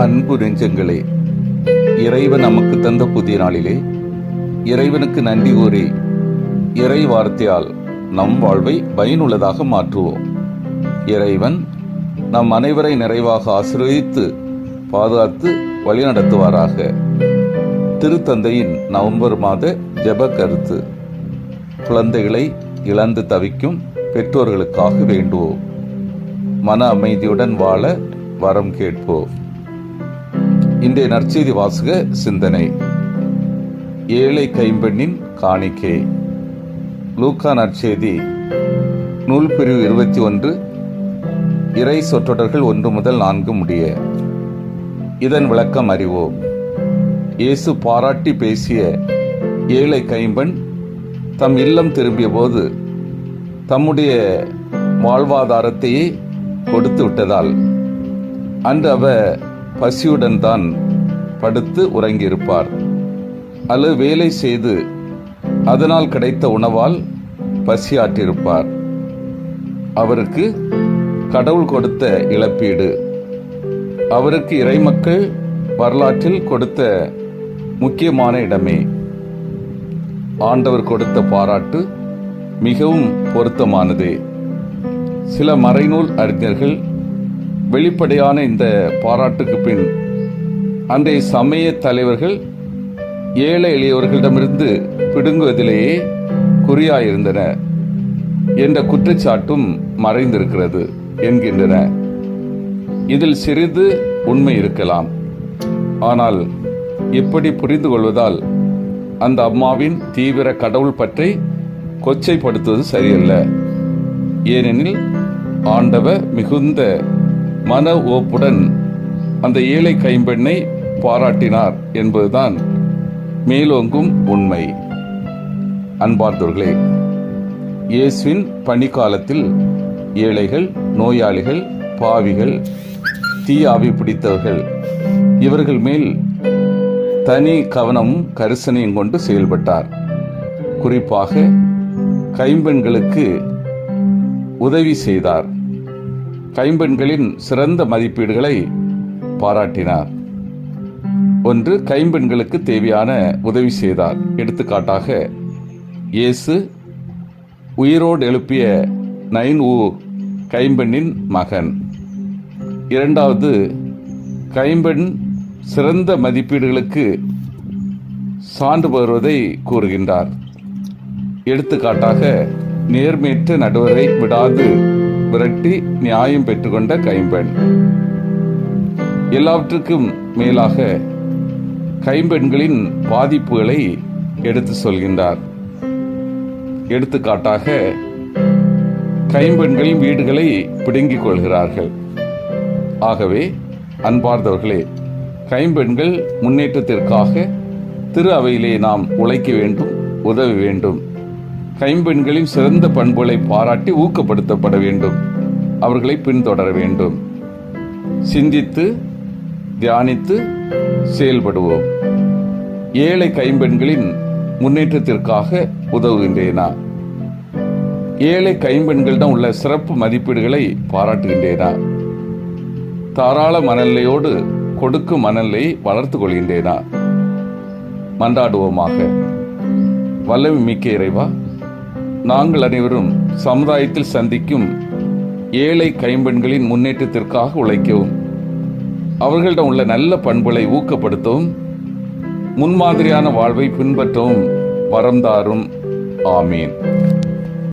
அன்பு நெஞ்சங்களே இறைவன் நமக்கு தந்த புதிய நாளிலே இறைவனுக்கு நன்றி கூறி இறை வார்த்தையால் நம் வாழ்வை பயனுள்ளதாக மாற்றுவோம். இறைவன் நம் அனைவரை நிறைவாக ஆசீர்வதித்து பாதுகாத்து வழிநடத்துவாராக. திருத்தந்தையின் நவம்பர் மாத ஜப கருத்து. குழந்தைகளை இழந்து தவிக்கும் பெற்றோர்களுக்காக வேண்டுவோம். மன அமைதியுடன் வாழ வரம் கேட்போம். இன்றைய நற்செய்தி வாசக சிந்தனை. ஏழை கைம்பெண்ணின் காணிக்கை. லூக்கா நற்செய்தி நூல் பிரிவு இருபத்தி ஒன்று இறை சொற்றொடர்கள் ஒன்று முதல் நான்கு முடிய. இதன் விளக்கம் அறிவோம். இயேசு பாராட்டி பேசிய ஏழை கைம்பெண் தம் இல்லம் திரும்பிய போது தம்முடைய வாழ்வாதாரத்தையே கொடுத்து விட்டதால் அன்று அவர் பசியுடன் தான் படுத்து உறங்கியிருப்பார். அல்லது வேலை செய்து அதனால் கிடைத்த உணவால் பசியாற்றிருப்பார் அவருக்கு கடவுள் கொடுத்த இழப்பீடு. அவருக்கு இறைமக்கள் வரலாற்றில் கொடுத்த முக்கியமான இடமே. ஆண்டவர் கொடுத்த பாராட்டு மிகவும் பொருத்தமானதே. சில மறைநூல் அறிஞர்கள் வெளிப்படையான இந்த பாராட்டுக்கு பின் அன்றைய சமய தலைவர்கள் ஏழை எளியவர்களிடமிருந்து பிடுங்குவதிலேயே குறியாயிருந்தன என்ற குற்றச்சாட்டும் மறைந்திருக்கிறது என்கின்றன. இதில் சிறிது உண்மை இருக்கலாம். ஆனால் இப்படி புரிந்து கொள்வதால் அந்த அம்மாவின் தீவிர கடவுள் பற்றி கொச்சைப்படுத்துவது சரியல்ல. ஏனெனில் ஆண்டவர் மிகுந்த மன ஓப்புடன் அந்த ஏழை கைம்பெண்ணை பாராட்டினார் என்பதுதான் மேலோங்கும் உண்மை. அன்பார்ந்தவர்களே இயேசுவின் பணிக்காலத்தில் ஏழைகள் நோயாளிகள் பாவிகள் தீயாவி பிடித்தவர்கள் இவர்கள் மேல் தனி கவனமும் கரிசனையும் கொண்டு செயல்பட்டார். குறிப்பாக கைம்பெண்களுக்கு உதவி செய்தார். கைம்பெண்களின் சிறந்த மதிப்பீடுகளை பாராட்டினார். ஒன்று கைம்பெண்களுக்கு தேவையான உதவி செய்தார். எடுத்துக்காட்டாக இயேசு உயிரோடு எழுப்பிய நைன் ஊ கைம்பெண்ணின் மகன். இரண்டாவது கைம்பெண் சிறந்த மதிப்பீடுகளுக்கு சான்று பெறுவதை கூறுகின்றார். எடுத்துக்காட்டாக நேர்மையற்ற நடுவரை விடாது விரட்டி நியாயம் பெற்றுக்கொண்ட கைம்பெண். எல்லாவற்றுக்கும் மேலாக கைம்பெண்களின் பாதிப்புகளை எடுத்து சொல்கின்றார். எடுத்துக்காட்டாக கைம்பெண்களின் வீடுகளை பிடுங்கிக் கொள்கிறார்கள். ஆகவே அன்பார்ந்தவர்களே கைம்பெண்கள் முன்னேற்றத்திற்காக திரு அவையிலே நாம் உழைக்க வேண்டும் உதவ வேண்டும். கைம்பெண்களின் சிறந்த பண்புகளை பாராட்டி ஊக்கப்படுத்தப்பட வேண்டும். அவர்களை பின்தொடர வேண்டும். சிந்தித்து தியானித்து செயல்படுவோம். ஏழை கைம்பெண்களின் முன்னேற்றத்திற்காக உதவுகின்றேனா? ஏழை கைம்பெண்களிடம் உள்ள சிறப்பு மதிப்பீடுகளை பாராட்டுகின்றேனா? தாராள மனநிலையோடு கொடுக்கும் மனநிலையை வளர்த்து கொள்கின்றேனா? மன்றாடுவோமாக. வல்லமை மிக்க இறைவா நாங்கள் அனைவரும் சமுதாயத்தில் சந்திக்கும் ஏழை கைம்பெண்களின் முன்னேற்றத்திற்காக உழைக்கவும் அவர்களிடம் உள்ள நல்ல பண்புகளை ஊக்கப்படுத்தவும் முன்மாதிரியான வாழ்வை பின்பற்றவும் வரந்தாரும் ஆமீன்.